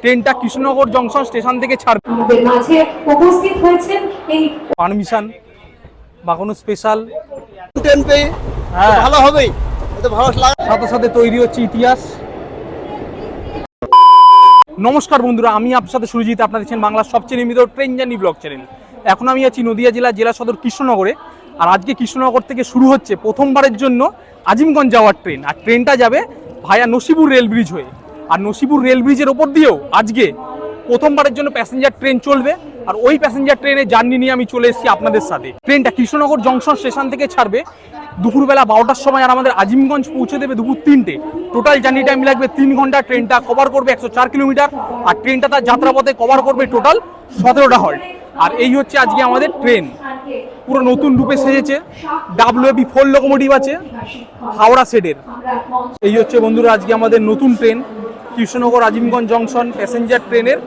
ট্রেনটা Krishnanagar junction station থেকে ছাড়বে। উপস্থিত হয়েছেন এই পারমিশন বা কোনো স্পেশাল ট্রেন পেয়ে হ্যাঁ। ভালো হবেই এতে ভালো লাগে সাথে সাথে তৈরি হচ্ছে ইতিহাস। নমস্কার বন্ধুরা আমি আপনার সাথে সুরজিৎ আপনার দেখছেন বাংলার সবচেয়ে নিয়মিত ট্রেন জার্নি ব্লগ চ্যানেল। এখন আমি আছি নদিয়া জেলা জেলা সদর কৃষ্ণনগরে আর আজকে কৃষ্ণনগর থেকে শুরু হচ্ছে প্রথমবারের জন্য আজিমগঞ্জ যাওয়ার ট্রেন। আর ট্রেনটা যাবে ভায়া নসিপুর রেল ব্রিজ হয়ে। আর নসিপুর রেল ব্রিজের ওপর দিয়েও আজকে প্রথমবারের জন্য প্যাসেঞ্জার ট্রেন চলবে। আর ওই প্যাসেঞ্জার ট্রেনে জার্নি নিয়ে আমি চলে এসেছি আপনাদের সাথে। ট্রেনটা কৃষ্ণনগর জংশন স্টেশন থেকে ছাড়বে। দুপুরবেলা বারোটার সময় আর আমাদের আজিমগঞ্জ পৌঁছে দেবে দুপুর তিনটে। টোটাল জার্নি টাইম লাগবে তিন ঘণ্টা। ট্রেনটা কভার করবে একশো চার কিলোমিটার আর ট্রেনটা তার যাত্রাপথে কভার করবে টোটাল সতেরোটা হল্ট আর এই হচ্ছে আজকে আমাদের ট্রেন পুরো নতুন রূপে সেজেছে। ডাব্লিউবি ফোর লোকোমোটিভ আছে। হাওড়া সেডের এই হচ্ছে বন্ধুরা আজকে আমাদের নতুন train Krishnanagar Azimganj junction passenger ট্রেনের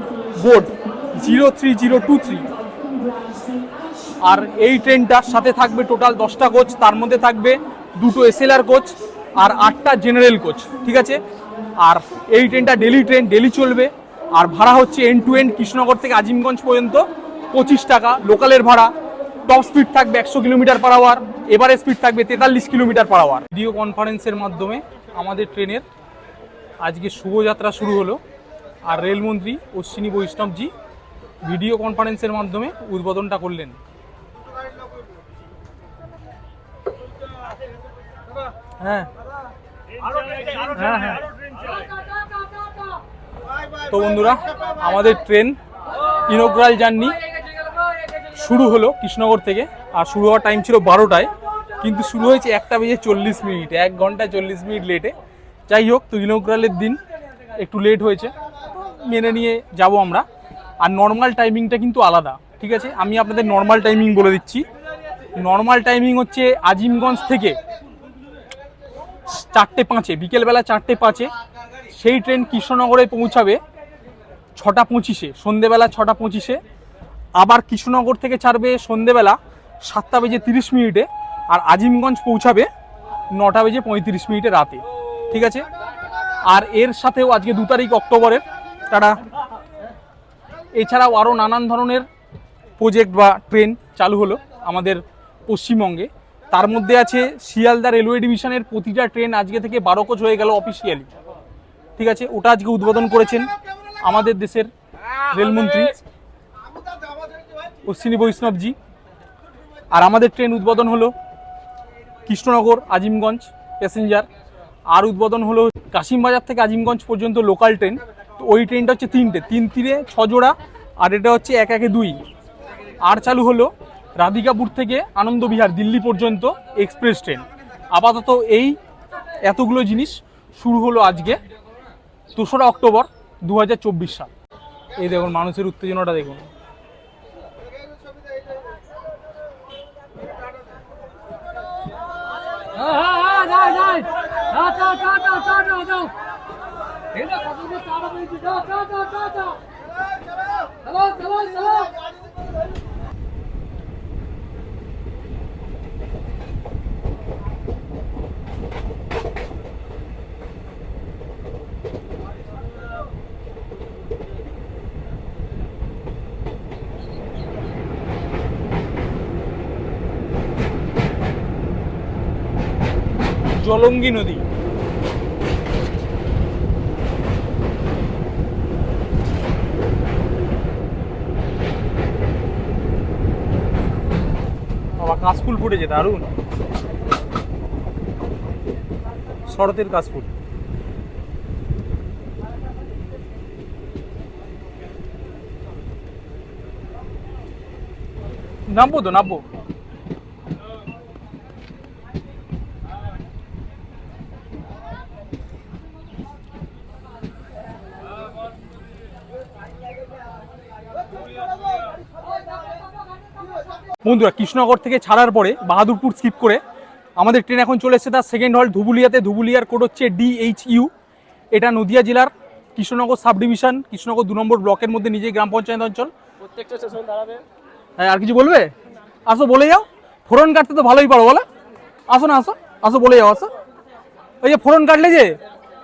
board zero three zero two three. আর এই ট্রেনটার সাথে থাকবে টোটাল দশটা কোচ, তার মধ্যে থাকবে দুটো এসএলআর কোচ আর আটটা জেনারেল কোচ, ঠিক আছে? আর এই ট্রেনটা ডেলি ট্রেন ডেলি চলবে। আর ভাড়া হচ্ছে এন্ড টু এন্ড কৃষ্ণনগর থেকে আজিমগঞ্জ পর্যন্ত পঁচিশ টাকা, লোকালের ভাড়া। টপ স্পিড থাকবে একশো কিলোমিটার পার আওয়ার এবারে স্পিড থাকবে তেতাল্লিশ কিলোমিটার পার আওয়ার ভিডিও কনফারেন্সের মাধ্যমে আমাদের ট্রেনের আজকে শুভযাত্রা শুরু হলো। আর রেলমন্ত্রী অশ্বিনী বৈষ্ণবজি ভিডিও কনফারেন্সের মাধ্যমে উদ্বোধনটা করলেন। হ্যাঁ। হ্যাঁ হ্যাঁ। তো বন্ধুরা, আমাদের ট্রেন ইনোগ্রাল জার্নি শুরু হলো কৃষ্ণনগর থেকে, আর শুরু হওয়ার টাইম ছিল বারোটায়, কিন্তু শুরু হয়েছে একটা বেজে চল্লিশ মিনিট, এক ঘণ্টা চল্লিশ মিনিট লেটে যাই হোক, তো দিন একটু লেট হয়েছে, মেনে নিয়ে যাব আমরা। আর নর্মাল টাইমিংটা কিন্তু আলাদা, ঠিক আছে? আমি আপনাদের নর্মাল টাইমিং বলে দিচ্ছি। নর্মাল টাইমিং হচ্ছে আজিমগঞ্জ থেকে চারটে পাঁচে, বিকেলবেলা চারটে পাঁচে, সেই ট্রেন কৃষ্ণনগরে পৌঁছাবে ছটা পঁচিশে, সন্ধেবেলা ছটা পঁচিশে। আবার কৃষ্ণনগর থেকে ছাড়বে সন্ধেবেলা সাতটা বেজে তিরিশ মিনিটে, আর আজিমগঞ্জ পৌঁছাবে নটা বেজে পঁয়ত্রিশ মিনিটে রাতে। ঠিক আছে? আর এর সাথেও আজকে দু তারিখ অক্টোবরের তারা এছাড়াও আরও নানান ধরনের প্রজেক্ট বা ট্রেন চালু হলো আমাদের পশ্চিমবঙ্গে। তার মধ্যে আছে শিয়ালদা রেলওয়ে ডিভিশনের প্রতিটা ট্রেন আজকে থেকে বারো কোচ হয়ে গেল অফিসিয়ালি ঠিক আছে? ওটা আজকে উদ্বোধন করেছেন আমাদের দেশের রেলমন্ত্রী অশ্বিনী বৈষ্ণবজি। আর আমাদের ট্রেন উদ্বোধন হলো কৃষ্ণনগর, আজিমগঞ্জ প্যাসেঞ্জার আর উদ্বোধন হলো কাশিমবাজার থেকে আজিমগঞ্জ পর্যন্ত লোকাল ট্রেন তো ওই ট্রেনটা হচ্ছে তিনটে, তিন তীরে, ছ জোড়া, আর এটা হচ্ছে এক একে দুই। আর চালু হলো রাধিকাপুর থেকে আনন্দবিহার, দিল্লি পর্যন্ত এক্সপ্রেস ট্রেন আপাতত এই এতগুলো জিনিস শুরু হলো আজকে দোসরা অক্টোবর দু হাজার চব্বিশ সাল। এই দেখুন, মানুষের উত্তেজনাটা দেখুন। টাটা টাটা টাটা দাও এটা কত টাটা টাটা টাটা চলো চলো চলো জলঙ্গি নদী। বাবা কাশফুল ফুটেছে দারুণ। শরতের কাশফুল। নামবো তো নামবো। বন্ধুরা কৃষ্ণনগর থেকে ছাড়ার পরে বাহাদুরপুর স্কিপ করে আমাদের ট্রেন এখন চলে এসেছে তার সেকেন্ড হল ধুবুলিয়াতে। ধুবুলিয়ার কোড হচ্ছে ডিএইচইউ এটা নদিয়া জেলার কৃষ্ণনগর সাব ডিভিশন কৃষ্ণনগর দু নম্বর ব্লকের মধ্যে নিজেই গ্রাম পঞ্চায়েত অঞ্চল। প্রত্যেকটা স্টেশন দাঁড়াবে। হ্যাঁ আর কিছু বলবে? আসো বলে যাও। ফোরন কাটতে তো ভালোই পারো বলে। আসো না আসো। আসো বলে যাও আসো। ওই যে ফোরন কাটলে যে?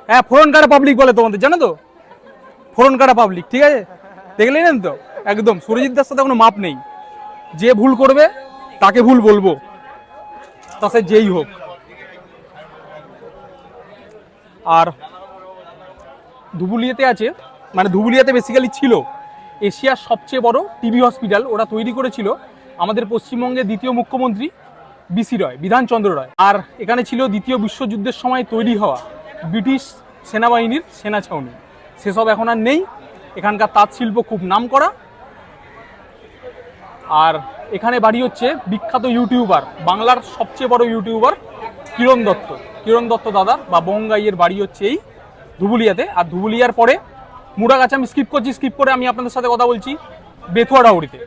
হ্যাঁ ফোরন কাটে পাবলিক বলে তোমাদের জানো তো? ফোরন কাটা পাবলিক ঠিক আছে? দেখলেন তো? একদম। সুরজিৎ দার সাথে কোনো মাপ নেই। যে ভুল করবে, তাকে ভুল বলব। তা সে যেই হোক। আর ধুবুলিয়াতে আছে মানে ধুবুলিয়াতে বেসিক্যালি ছিল এশিয়ার সবচেয়ে বড় টিবি হসপিটাল। ওরা তৈরি করেছিল আমাদের পশ্চিমবঙ্গের দ্বিতীয় মুখ্যমন্ত্রী বিসি রয়, বিধানচন্দ্র রয়। আর এখানে ছিল দ্বিতীয় বিশ্বযুদ্ধের সময় তৈরি হওয়া ব্রিটিশ সেনাবাহিনীর সেনা ছাউনি। সেসব এখন আর নেই। এখানকার তাঁত শিল্প খুব নাম করা আর এখানে বাড়ি হচ্ছে বিখ্যাত ইউটিউবার, বাংলার সবচেয়ে বড় ইউটিউবার কিরণ দত্ত। কিরণ দত্ত দাদা বা বঙ্গাইয়ের বাড়ি হচ্ছে এই ধুবুলিয়াতে। আর ধুবুলিয়ার পরে মুড়াগাছা, আমি স্কিপ করছি স্কিপ করে আমি আপনাদের সাথে কথা বলছি বেথুয়া ডাউরিতে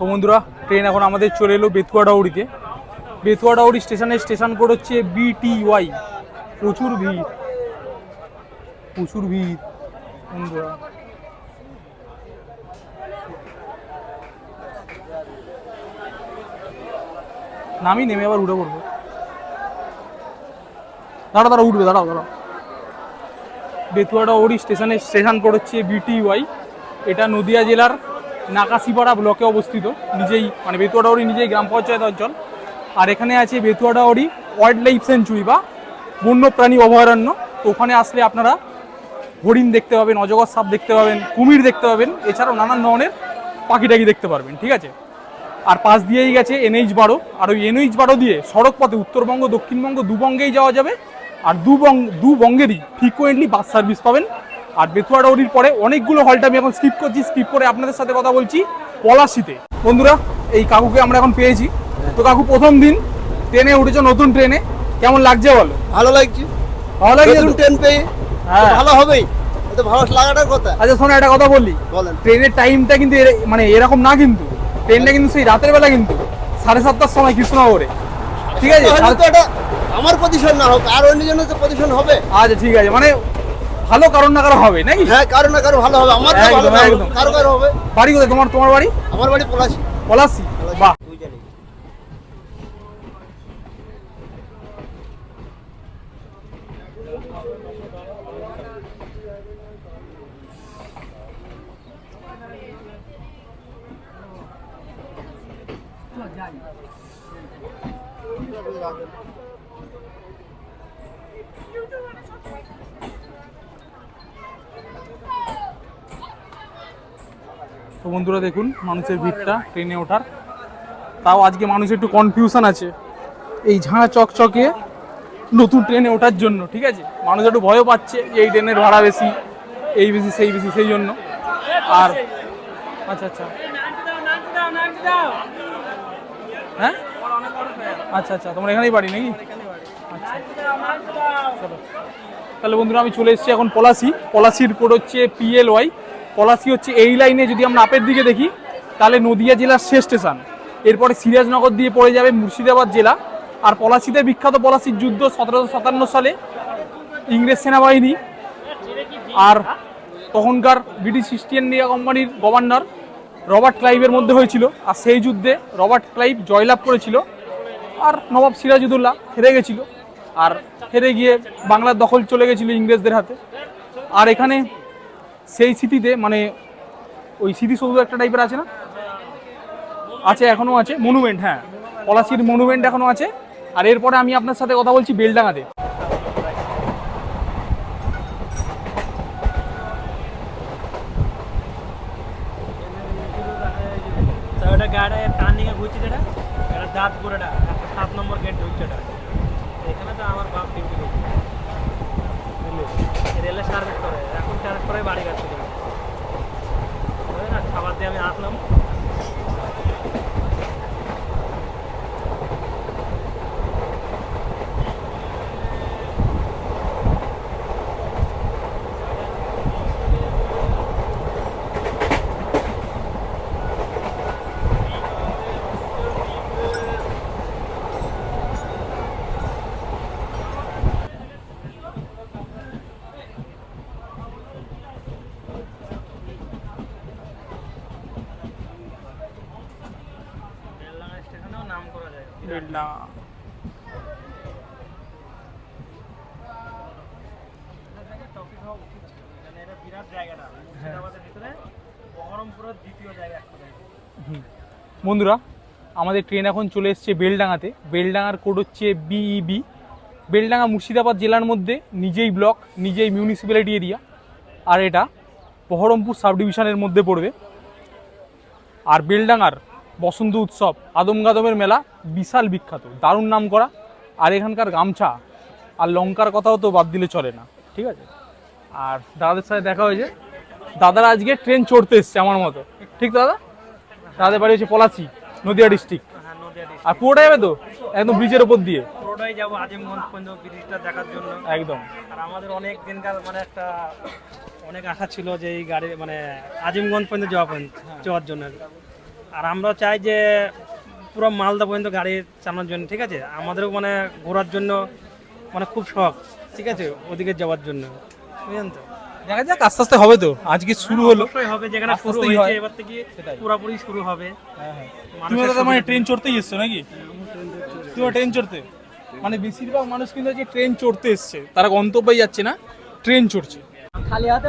তো বন্ধুরা ট্রেন এখন আমাদের চলে এলো বেতুয়াডাউড়িতে বেতুয়াডাউড়ি স্টেশনে, স্টেশন কোড হচ্ছে বিটিওয়াই প্রচুর ভিড়। প্রচুর ভিড়, বন্ধুরা। নামি নেমে আবার উঠে পড়ব। দাঁড়া দাঁড়া উঠবে, দাঁড়াও দাঁড়াও। বেতুয়াডাউড়ি স্টেশনে, স্টেশন কোড হচ্ছে বিটিওয়াই এটা নদিয়া জেলার নাকাশিপাড়া ব্লকে অবস্থিত। নিজেই মানে বেতুয়াডাউড়ি নিজেই গ্রাম পঞ্চায়েত অঞ্চল। আর এখানে আছে বেতুয়াডাউড়ি ওয়াইল্ড লাইফ সেঞ্চুরি বা বন্যপ্রাণী অভয়ারণ্য। তো ওখানে আসলে আপনারা হরিণ দেখতে পাবেন, অজগর সাপ দেখতে পাবেন, কুমির দেখতে পাবেন। এছাড়াও নানান ধরনের পাখি টাকি দেখতে পারবেন, ঠিক আছে? আর পাশ দিয়েই গেছে এনএইচ বারো। আর ওই এনএইচ বারো দিয়ে সড়ক পথে উত্তরবঙ্গ, দক্ষিণবঙ্গ দুবঙ্গেই যাওয়া যাবে। আর দু দুবঙ্গেরই ফ্রিকোয়েন্টলি বাস সার্ভিস পাবেন। আর বেথুয়াডাউরির পরে অনেকগুলো হলটা আমি এখন স্কিপ করছি স্কিপ করে আপনাদের সাথে কথা বলছি পলাশিতে। বন্ধুরা এই কাকুকে আমরা এখন পেয়েছি। তো কাকু প্রথম দিন ট্রেনে উঠেছো নতুন ট্রেনে। কেমন লাগছে বলো? ভালো লাগছে। ভালো লাগছে নতুন ট্রেন পেয়ে হ্যাঁ। ভালো হবেই। তো ভালো লাগাটার কথা। আচ্ছা শোনো একটা কথা বললি বলেন। ট্রেনের টাইমটা কিন্তু মানে এরকম না কিন্তু। ট্রেনটা কিন্তু সেই রাতের বেলা কিন্তু সাড়ে সাতটার সময় কৃষ্ণনগরে। ঠিক আছে? এটা আমার পজিশন না হোক আর অন্য জন্য তো পজিশন হবে। আচ্ছা ঠিক আছে। মানে ভালো কারণ না কারও হবে নাকি? হ্যাঁ কারও না কারও ভালো হবে আমার তো ভালো না কারও কারও হবে। বাড়ি কোথায়? তোমার তোমার বাড়ি? আমার বাড়ি পলাশি। পলাশি? বাহ। তো বন্ধুরা দেখুন, মানুষের ভিড়টা ট্রেনে ওঠার। তাও আজকে মানুষের একটু কনফিউশন আছে। এই ঝাঁ চকচকে নতুন ট্রেনে ওঠার জন্য, ঠিক আছে? মানুষ একটু ভয়ও পাচ্ছে এই ট্রেনের ভাড়া বেশি, এই বেশি, সেই বেশি, সেই জন্য। আর আচ্ছা আচ্ছা। হ্যাঁ? আচ্ছা আচ্ছা তোমার এখানেই বাড়ি নাকি? আচ্ছা। তাহলে বন্ধুরা আমি চলে এসেছি এখন পলাশি। পলাশির কোড হচ্ছে পিএল ওয়াই পলাশি হচ্ছে এই লাইনে যদি আমরা আপের দিকে দেখি, তাহলে নদিয়া জেলার শেষ স্টেশন। এরপরে সিরাজনগর দিয়ে পড়ে যাবে মুর্শিদাবাদ জেলা। আর পলাশিতে বিখ্যাত পলাশির যুদ্ধ সতেরোশো সাতান্ন সালে ইংরেজ সেনাবাহিনী আর তখনকার ব্রিটিশ ইস্ট ইন্ডিয়া কোম্পানির গভর্নর রবার্ট ক্লাইভের মধ্যে হয়েছিল। আর সেই যুদ্ধে রবার্ট ক্লাইভ জয়লাভ করেছিল আর নবাব সিরাজউদ্দৌলা হেরে গেছিল। আর হেরে গিয়ে বাংলার দখল চলে গেছিল ইংরেজদের হাতে। আর এখানে সেই স্মৃতিতে মানে ওই স্মৃতিসৌধ একটা টাইপের আছে না? আছে এখনও আছে। মনুমেন্ট হ্যাঁ। পলাশির মনুমেন্ট এখনও আছে। আর এরপরে আমি আপনার সাথে কথা বলছি বেলডাঙাতে তো ওটা গাড়ি টার্নিংয়ে ঘুরছি যেটা দাঁত পুরোটা একটা সাত নম্বর গেট ঢুকছে এটা। এখানে তো আমার বাপ ডিউটি করছে। রেলে সার্ভিস করে। করে বাড়ি গেছে খাবার দিয়ে আমি আসলাম বেলডাঙ্গা স্টেশনেও নাম করা যায় বেলডাঙা টপিক হওয়া উচিত ছিল মানে এটা বিরাট জায়গাটা মুর্শিদাবাদের ভিতরে বহরমপুরের দ্বিতীয় জায়গা একটা জায়গা বন্ধুরা, আমাদের ট্রেন এখন চলে এসছে বেলডাঙাতে বেলডাঙার কোড হচ্ছে বিইবি বেলডাঙা মুর্শিদাবাদ জেলার মধ্যে নিজেই ব্লক নিজেই মিউনিসিপ্যালিটি এরিয়া আর এটা বহরমপুর সাব ডিভিশনের মধ্যে পড়বে। আর বেলডাঙার বসন্ত উৎসব আদমগাদমের মেলা বিশাল বিখ্যাত দারুণ নাম করা। আর এখানকার গামছা আর লঙ্কার কথাও তো বাদ দিলে চলে না ঠিক আছে? আর দাদাদের সাথে দেখা হয়েছে। দাদারা আজকে ট্রেন চড়তে এসছে আমার মতো ঠিক দাদা? তাদের বাড়ি হচ্ছে পলাচি নদিয়া ডিস্ট্রিক্ট হ্যাঁ আর পুরোটা যাবে তো? একদম ব্রিজের ওপর দিয়ে? পুরোটাই যাব আজিমগঞ্জ পর্যন্ত ব্রিজটা দেখার জন্য। একদম। আর আমাদের অনেক দিনকার মানে একটা অনেক আশা ছিল যে এই গাড়ি মানে আজিমগঞ্জ পর্যন্ত যাওয়া পর্যন্ত যাওয়ার জন্য। আর আমরা চাই যে পুরো মালদা পর্যন্ত গাড়ি চালানোর জন্য ঠিক আছে? আমাদেরও মানে ঘোরার জন্য মানে খুব শখ ঠিক আছে? ওদিকে যাওয়ার জন্য বুঝলেন তো? দেখা যাক আস্তে আস্তে হবে তো। আজকে শুরু হলো? হবে যেখানে শুরু হয়েছে এবার থেকে পুরোপুরি শুরু হবে। তুমি দাদা মানে ট্রেন চড়তেই এসছো নাকি? তুমি ট্রেন চড়তে? মানে বেশিরভাগ মানুষ কিন্তু আজকে ট্রেন চড়তে এসছে তারা গন্তব্যে যাচ্ছে না ট্রেন চড়ছে। খালি হাতে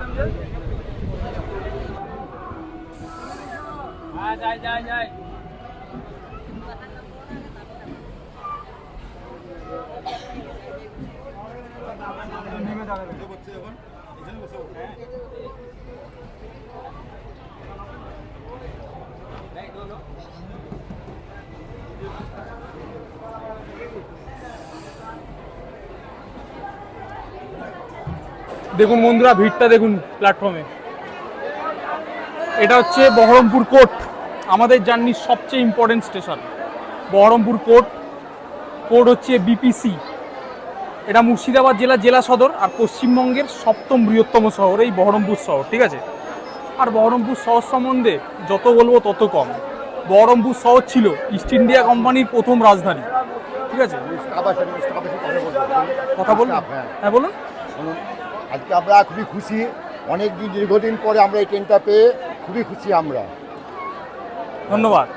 যাই যাই যাই দেখুন বন্ধুরা ভিড়টা দেখুন প্ল্যাটফর্মে এটা হচ্ছে বহরমপুর কোর্ট আমাদের জার্নির সবচেয়ে important station Berhampore court. Court হচ্ছে বিপিসি এটা মুর্শিদাবাদ জেলা জেলা সদর আর পশ্চিমবঙ্গের সপ্তম বৃহত্তম শহর এই বহরমপুর শহর, ঠিক আছে? আর বহরমপুর শহর সম্বন্ধে যত বলব তত কম। বহরমপুর শহর ছিল ইস্ট ইন্ডিয়া কোম্পানির প্রথম রাজধানী, ঠিক আছে? কথা বলুন। হ্যাঁ বলুন। আজকে আমরা খুবই খুশি। অনেক দিন দীর্ঘদিন পরে আমরা এই ট্রেনটা পেয়ে খুবই খুশি আমরা। ধন্যবাদ।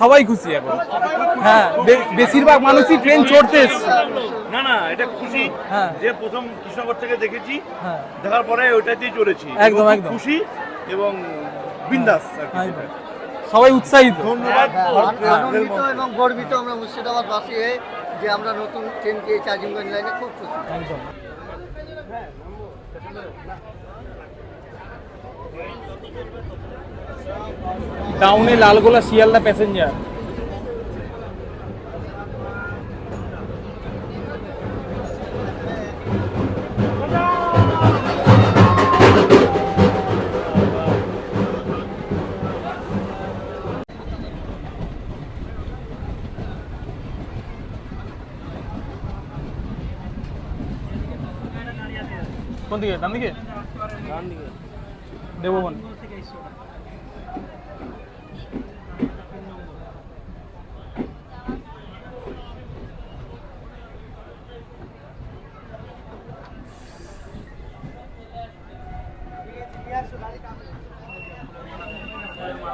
সবাই খুশি এখন। হ্যাঁ বেশিরভাগ মানুষই ট্রেন চড়তে না না এটা খুশি। হ্যাঁ। যে প্রথম কৃষ্ণনগর থেকে দেখেছি হ্যাঁ। দেখার পরে ওইটাতেই চলেছি একদম, খুব একদম। খুশি এবং বিন্দাস সবাই উৎসাহিত। ধন্যবাদ। আনন্দিত এবং গর্বিত আমরা মুর্শিদাবাদবাসী হয়ে যে আমরা নতুন ট্রেন পেয়েছি আজিমগঞ্জ লাইনে খুব খুশি। একদম। টাউনে লালগোলা শিয়ালদা প্যাসেঞ্জার। কোন দিকে ডান দিকে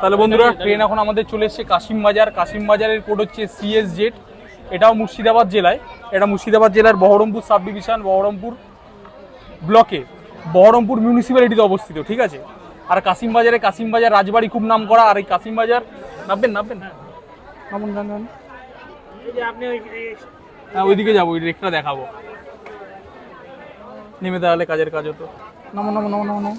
তাহলে বন্ধুরা ট্রেন এখন আমাদের চলে এসছে কাশিম বাজার। কাশিম বাজারের কোড হচ্ছে সিএস জেড এটাও মুর্শিদাবাদ জেলায়। এটা মুর্শিদাবাদ জেলার বহরমপুর সাব ডিভিশন বহরমপুর ব্লকে বহরমপুর মিউনিসিপ্যালিটিতে অবস্থিত, ঠিক আছে? আর কাশিম বাজারে কাশিম বাজার রাজবাড়ি খুব নাম করা আর এই কাশিম বাজার নামবেন নামবেন? নামুন নামুন, যে হ্যাঁ ওইদিকে যাব ওই রেকটা দেখাবো। নেমে দাঁড়ালে কাজের কাজ হতো। নামো নামো নামো নামো নামো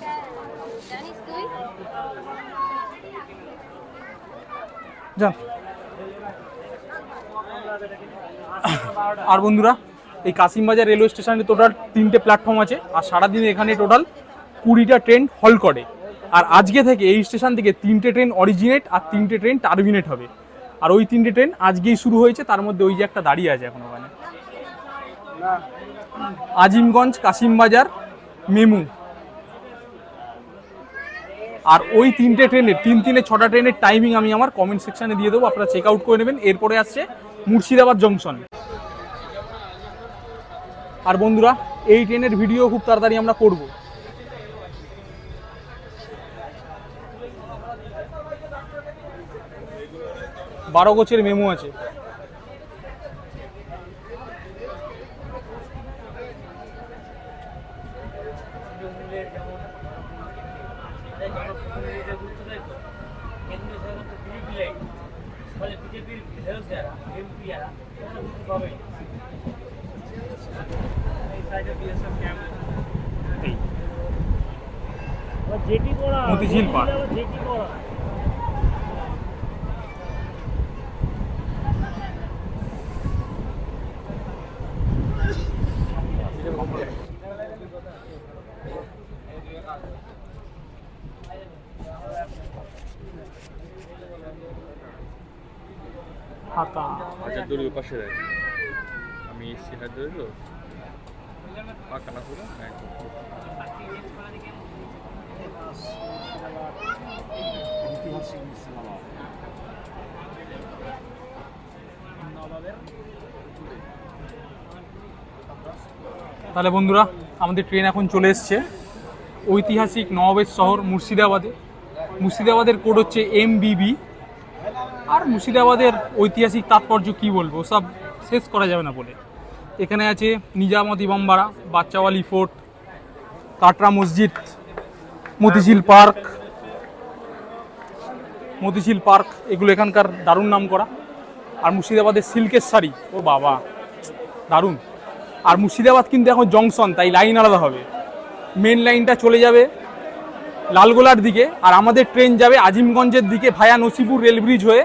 যান আর বন্ধুরা এই কাশিমবাজার রেলওয়ে স্টেশনে টোটাল তিনটে প্ল্যাটফর্ম আছে আর সারাদিন এখানে টোটাল কুড়িটা ট্রেন হল করে। আর আজকে থেকে এই স্টেশন থেকে তিনটে ট্রেন অরিজিনেট আর তিনটে ট্রেন টার্মিনেট হবে। আর ওই তিনটে ট্রেন আজকেই শুরু হয়েছে, তার মধ্যে ওই যে একটা দাঁড়িয়ে আছে এখন ওখানে। আজিমগঞ্জ, কাশিমবাজার, মেমু। আর ওই তিনটে ট্রেনের, তিন তিনে ছটা ট্রেনের টাইমিং আমি আমার কমেন্ট সেকশনে দিয়ে দেবো, আপনারা চেক আউট করে নেবেন। এরপরে আসছে মুর্শিদাবাদ জংশন আর বন্ধুরা, এই ট্রেনের ভিডিও খুব তাড়াতাড়ি আমরা করব। বারো গোছের মেমো আছে এই মতিঝিল পার্ক ফাঁকা হাজার রাখ। আমি এসছি হাজার তো। তাহলে বন্ধুরা, আমাদের ট্রেন এখন চলে এসছে। ঐতিহাসিক নবাবের শহর মুর্শিদাবাদে। মুর্শিদাবাদের কোড হচ্ছে এম আর মুর্শিদাবাদের ঐতিহাসিক তাৎপর্য কি বলব? সব শেষ করা যাবে না বলে। এখানে আছে নিজামতি বাম্বারা বাচ্চাওয়ালি ফোর্ট, কাটরা মসজিদ, মতিঝিল পার্ক মতিঝিল পার্ক, এগুলো এখানকার দারুণ নাম করা আর মুর্শিদাবাদের সিল্কের শাড়ি, ও বাবা, দারুণ। আর মুর্শিদাবাদ কিন্তু এখন জংশন, তাই লাইন আলাদা হবে। মেন লাইনটা চলে যাবে লালগোলার দিকে, আর আমাদের ট্রেন যাবে আজিমগঞ্জের দিকে ভায়া নসিপুর রেল ব্রিজ হয়ে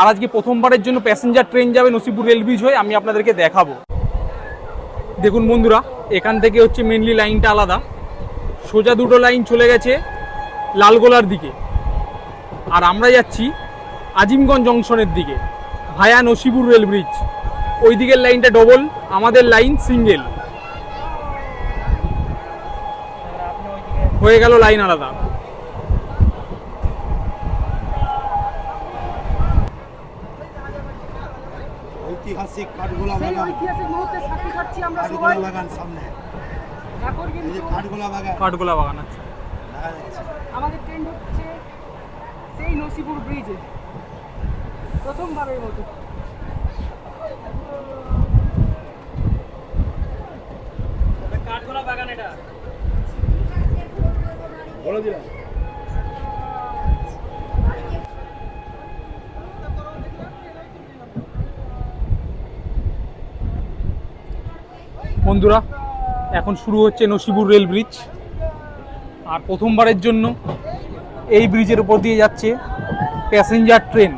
আর আজকে প্রথমবারের জন্য প্যাসেঞ্জার ট্রেন যাবে নসিপুর রেল ব্রিজ হয়ে, আমি আপনাদেরকে দেখাবো। দেখুন বন্ধুরা, এখান থেকে হচ্ছে মেনলি লাইনটা আলাদা। সোজা দুটো লাইন চলে গেছে লালগোলার দিকে। আর আমরা যাচ্ছি আজিমগঞ্জ জংশনের দিকে ভায়া নসিপুর রেল ব্রিজ ওই দিকের লাইনটা ডবল আমাদের লাইন সিঙ্গেল হয়ে গেল লাইন আলাদা। ঐতিহাসিক কাঠগোলা সেই বাগান ঐতিহাসিক মুহূর্তে সাক্ষী খাচ্ছি আমরা কাঠগোলা সবাই। বাগান সামনে। এখন যে কিন্তু কাঠগোলা বাগান কাঠগোলা বাগান আছে আমাদের ট্রেন হচ্ছে সেই নসিপুর ব্রিজে প্রথমবারের মতো। কাঠগোলা বাগান এটা। বলে দিলাম। বন্ধুরা, এখন শুরু হচ্ছে নসিপুর রেল ব্রিজ। আর প্রথমবারের জন্য এই ব্রিজের উপর দিয়ে যাচ্ছে প্যাসেঞ্জার ট্রেন।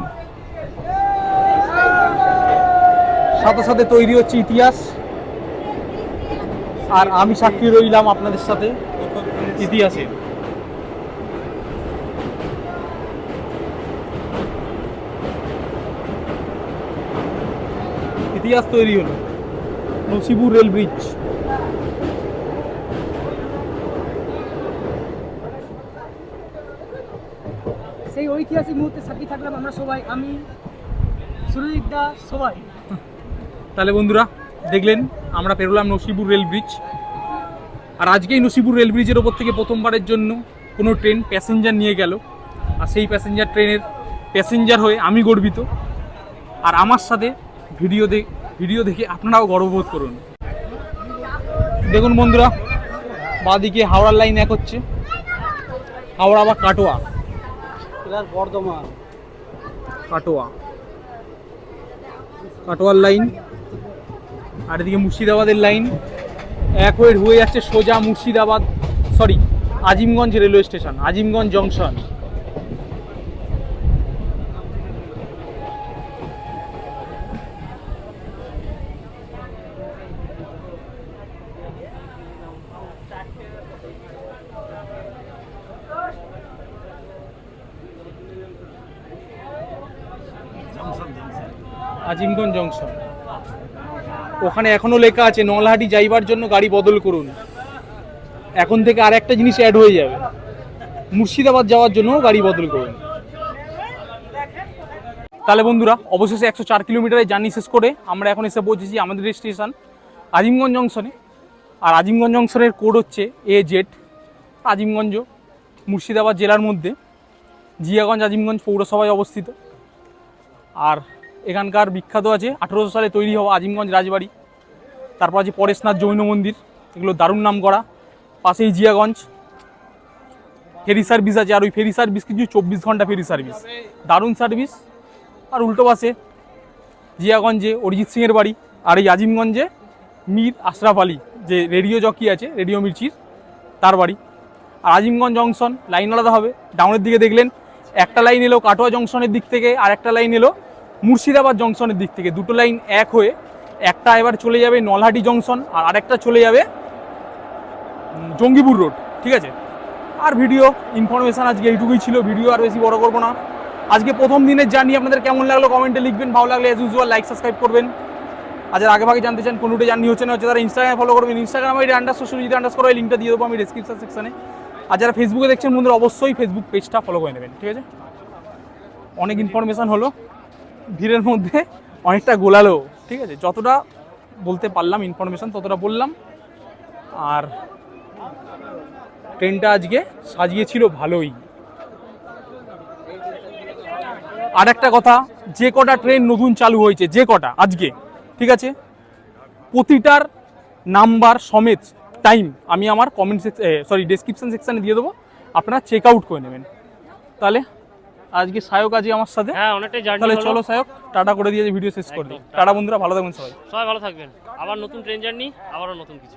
সাথে সাথে তৈরি হচ্ছে ইতিহাস। আর আমি সাক্ষী রইলাম আপনাদের সাথে ইতিহাসের ইতিহাস তৈরি হলো। নসিবুর রেল ব্রিজ সেই ঐতিহাসিক মুহূর্তে সাক্ষী থাকলাম আমরা সবাই আমি সুরজিৎ দা সবাই। তাহলে বন্ধুরা দেখলেন আমরা পেরোলাম নসিবুর রেল ব্রিজ। আর আজকেই নসিবুর রেল ব্রিজের ওপর থেকে প্রথমবারের জন্য কোনো ট্রেন প্যাসেঞ্জার নিয়ে গেল। আর সেই প্যাসেঞ্জার ট্রেনের প্যাসেঞ্জার হয়ে আমি গর্বিত। আর আমার সাথে ভিডিও ভিডিও দেখে আপনারাও গর্ববোধ করুন। দেখুন বন্ধুরা বাদিকে হাওড়ার লাইন এক হচ্ছে। হাওড়া বা কাটোয়া? বর্ধমান। কাটোয়া। কাটোয়ার লাইন আর এদিকে মুর্শিদাবাদের লাইন এক হয়ে হয়ে যাচ্ছে সোজা Murshidabad sorry Azimganj railway station Azimganj junction Azimganj junction. ওখানে এখনও লেখা আছে, নলহাটি যাইবার জন্য গাড়ি বদল করুন। এখন থেকে আর একটা জিনিস অ্যাড হয়ে যাবে। মুর্শিদাবাদ যাওয়ার জন্য গাড়ি বদল করুন। তাহলে বন্ধুরা, অবশেষে একশো চার কিলোমিটারের জার্নি শেষ করে আমরা এখন এসে পৌঁছেছি আমাদের স্টেশন আজিমগঞ্জ জংশনে। আর আজিমগঞ্জ জংশনের কোড হচ্ছে এ জেড আজিমগঞ্জ, মুর্শিদাবাদ জেলার মধ্যে। জিয়াগঞ্জ, আজিমগঞ্জ পৌরসভায় অবস্থিত। আর এখানকার বিখ্যাত আছে, আঠেরোশো সালে তৈরি হওয়া আজিমগঞ্জ রাজবাড়ি। তারপর আছে পরেশনাথ জৈন মন্দির, এগুলো দারুণ নাম করা। পাশেই জিয়াগঞ্জ। ফেরি সার্ভিস আছে, আর ওই ফেরি সার্ভিস কিছু চব্বিশ ঘণ্টা ফেরি সার্ভিস। দারুণ সার্ভিস। আর উল্টো পাশে জিয়াগঞ্জে অরিজিৎ সিংয়ের বাড়ি, আর এই আজিমগঞ্জে মীর আশরাফ আলী, যে রেডিও জকি আছে, রেডিও মির্চির তার বাড়ি। আর আজিমগঞ্জ জংশন, লাইন আলাদা হবে। ডাউনের দিকে দেখলেন, একটা লাইন এলো কাটোয়া জংশনের দিক থেকে, আর একটা লাইন এলো মুর্শিদাবাদ জংশনের দিক থেকে। দুটো লাইন এক হয়ে একটা এবার চলে যাবে নলহাটি জংশন আর আরেকটা চলে যাবে জঙ্গিপুর রোড, ঠিক আছে? আর ভিডিও ইনফরমেশান আজকে এইটুকুই ছিল, ভিডিও আর বেশি বড় করব না। আজকে প্রথম দিনের জার্নি, আপনাদের কেমন লাগল কমেন্টে লিখবেন, ভালো লাগলে অ্যাজ ইউজুয়াল লাইক সাবস্ক্রাইব করবেন। আর যারা আগে ভাগে জানতে চান কোন রুটে জার্নি হচ্ছে না হচ্ছে, তারা ইনস্টাগ্রামে ফলো করবেন। ইনস্টাগ্রামে আইডি আন্ডারস্কোর সুরজিৎ আন্ডারস্কোর ওই লিঙ্কটা দিয়ে দেবো আমি ডিসক্রিপশন সেকশনে আর যারা ফেসবুকে দেখছেন বন্ধুরা, অবশ্যই ফেসবুক পেজটা ফলো করে নেবেন, ঠিক আছে? অনেক ইনফরমেশান হলো। ভিড়ের মধ্যে অনেকটা গোলালো, ঠিক আছে? যতটা বলতে পারলাম ইনফরমেশান ততটা বললাম। আর ট্রেনটা আজকে সাজিয়েছিল ভালোই। আর একটা কথা, যে কটা ট্রেন নতুন চালু হয়েছে, যে কটা, আজকে, ঠিক আছে? প্রতিটার নাম্বার সমেত টাইম আমি আমার কমেন্ট সরি ডেসক্রিপশন সেকশানে দিয়ে দেবো। আপনারা চেক আউট করে নেবেন। তাহলে আজকে সায়ক আজকে আমার সাথে। হ্যাঁ অনেকটাই জার্নি তাহলে চলো সায়ক টাটা করে দিয়ে ভিডিও শেষ করে। টাটা। বন্ধুরা ভালো থাকবেন সবাই। সবাই ভালো থাকবেন। আবার নতুন ট্রেন জার্নি আবারও নতুন কিছু।